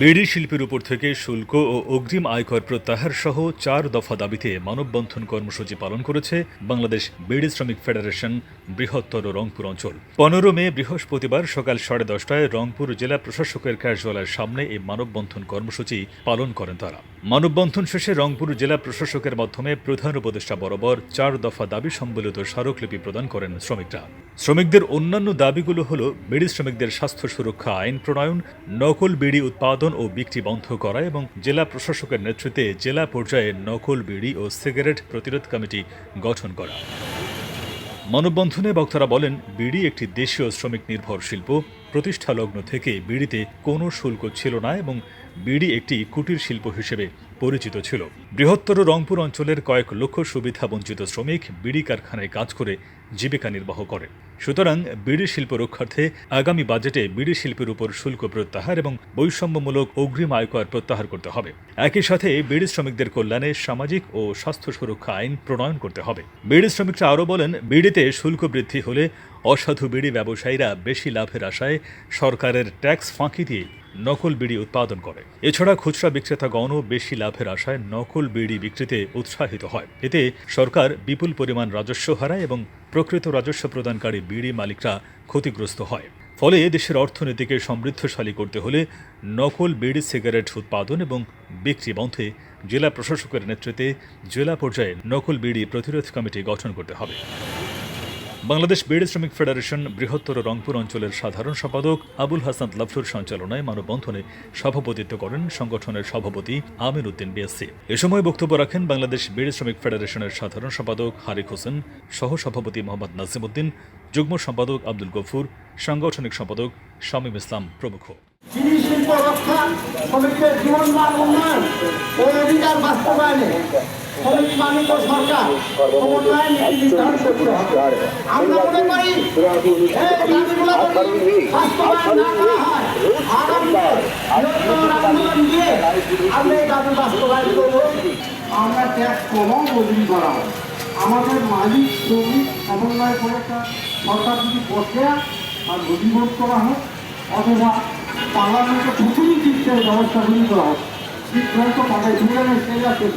বিড়ি শিল্পের উপর থেকে শুল্ক ও অগ্রিম আয়কর প্রত্যাহার সহ চার দফা দাবিতে মানববন্ধন কর্মসূচি পালন করেছে বাংলাদেশ বিড়ি শ্রমিক ফেডারেশন বৃহত্তর রংপুর অঞ্চল। পনেরো মে বৃহস্পতিবার সকাল সাড়ে দশটায় রংপুর জেলা প্রশাসকের কার্যালয়ের সামনে এই মানববন্ধন কর্মসূচি পালন করেন তারা। মানববন্ধন শেষে রংপুর জেলা প্রশাসকের মাধ্যমে প্রধান উপদেষ্টা বরাবর চার দফা দাবি সম্বলিত স্মারকলিপি প্রদান করেন শ্রমিকরা। শ্রমিকদের অন্যান্য দাবিগুলো হল, বিড়ি শ্রমিকদের স্বাস্থ্য সুরক্ষা আইন প্রণয়ন, নকল বিড়ি উৎপাদন ও বিক্রি বন্ধ করা এবং জেলা প্রশাসকের নেতৃত্বে জেলা পর্যায়ে নকল বিড়ি ও সিগারেট প্রতিরোধ কমিটি গঠন করা। মানববন্ধনে বক্তারা বলেন, বিড়ি একটি দেশীয় শ্রমিক নির্ভর শিল্প। প্রতিষ্ঠা লগ্ন থেকে বিড়িতে কোনো শুল্ক ছিল না এবং বিড়ি একটি কুটির শিল্প হিসেবে পরিচিত ছিল। বৃহত্তর রংপুর অঞ্চলের কয়েক লক্ষ সুবিধা বঞ্চিত শ্রমিক বিড়ি কারখানায় কাজ করে জীবিকা নির্বাহ করে। সুতরাং বিড়ি শিল্প রক্ষার্থে আগামী বাজেটে বিড়ি শিল্পের উপর শুল্ক প্রত্যাহার এবং বৈষম্যমূলক অগ্রিম আয়কর প্রত্যাহার করতে হবে। একই সাথে বিড়ি শ্রমিকদের কল্যাণে সামাজিক ও স্বাস্থ্য সুরক্ষা আইন প্রণয়ন করতে হবে। বিড়ি শ্রমিকরা আরও বলেন, বিড়িতে শুল্ক বৃদ্ধি হলে অসাধু বিড়ি ব্যবসায়ীরা বেশি লাভের আশায় সরকারের ট্যাক্স ফাঁকি দিয়ে নকল বিড়ি উৎপাদন করে। এছাড়া খুচরা বিক্রেতাগণও বেশি লাভের আশায় নকল বিড়ি বিক্রিতে উৎসাহিত হয়। এতে সরকার বিপুল পরিমাণ রাজস্ব হারায় এবং প্রকৃত রাজস্ব প্রদানকারী বিড়ি মালিকরা ক্ষতিগ্রস্ত হয়। ফলে দেশের অর্থনীতিকে সমৃদ্ধশালী করতে হলে নকল বিড়ি সিগারেট উৎপাদন এবং বিক্রি বন্ধে জেলা প্রশাসকের নেতৃত্বে জেলা পর্যায়ে নকল বিড়ি প্রতিরোধ কমিটি গঠন করতে হবে। বাংলাদেশ বিড়ি শ্রমিক ফেডারেশন বৃহত্তর রংপুর অঞ্চলের সাধারণ সম্পাদক আবুল হাসান লাফলুর সঞ্চালনায় মানববন্ধনে সভাপতিত্ব করেন সংগঠনের সভাপতি আমির উদ্দিন বিএসসি। এ সময় বক্তব্য রাখেন বাংলাদেশ বিড়ি শ্রমিক ফেডারেশনের সাধারণ সম্পাদক হারিক হোসেন সহ সভাপতি মোহাম্মদ নাজিম উদ্দিন, যুগ্ম সম্পাদক আব্দুল গফুর, সাংগঠনিক সম্পাদক শামীম ইসলাম প্রমুখ। উন্নয়ন অধিকার বাস্তবায়নে করতে আমরা করি ট্যাক্স কমাও বদলি করা হয় আমাদের মালিক, শ্রমিক, সমন্বয় করে একটা সরকার যদি বসে আর গতিবোধ করা হোক, অথবা পার্লামেন্টে ব্যবস্থা করা হোক সিদ্ধান্ত পাঠায় তুলে সেই আছে